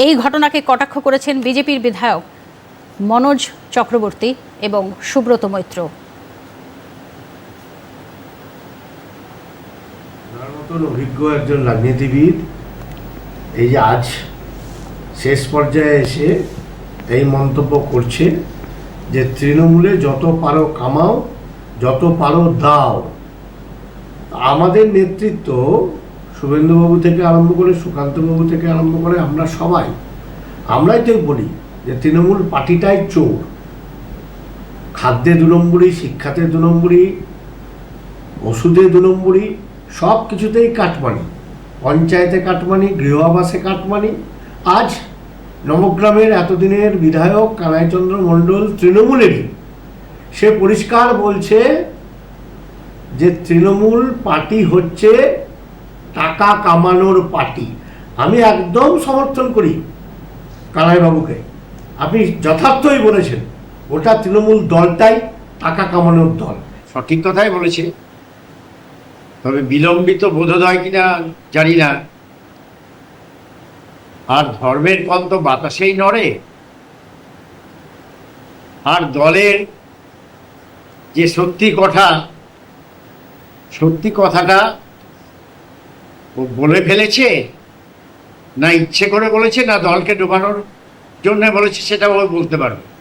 এই ঘটনাকে কটাক্ষ করেছেন বিজেপির বিধায়ক মনোজ চক্রবর্তী এবং সুব্রত মৈত্র। অভিজ্ঞ একজন রাজনীতিবিদ, এই যে আজ শেষ পর্যায়ে এসে এই মন্তব্য করছে যে তৃণমূলে যত পারো কামাও, যত পারো দাও। আমাদের নেতৃত্ব শুভেন্দুবাবু থেকে আরম্ভ করে সুকান্তবাবু থেকে আরম্ভ করে আমরা সবাই, আমরাই তো বলি যে তৃণমূল পার্টিটাই চোর। খাদ্যে দু নম্বরই, শিক্ষাতে দু নম্বরই, ওষুধে দু নম্বরই, সব কিছুতেই কাটমানি। পঞ্চায়েতে কাটমানি গৃহ আবাসে কাটমানি। আজ নবগ্রামের এতদিনের বিধায়ক কানাইচন্দ্র মণ্ডল তৃণমূলেরই। সে পরিষ্কার বলছে যে তৃণমূল পার্টি হচ্ছে টাকা কামানোর পার্টি। আমি একদম সমর্থন করি কানাইবাবুকে আপনি যথার্থই বলেছেন, ওটা তৃণমূল দলটাই টাকা কামানোর দল। সঠিক কথাই বলেছে। তবে বিলম্বিত বোধোদয় কিনা জানি না। আর ধর্মের পন্থ বাতাসেই নড়ে। আর দলের যে সত্যি কথা, সত্যি কথাটা ও বলে ফেলেছে? না ইচ্ছে করে বলেছে, না দলকে ডোবানোর জন্য বলেছে, সেটা ও বলতে পারবে।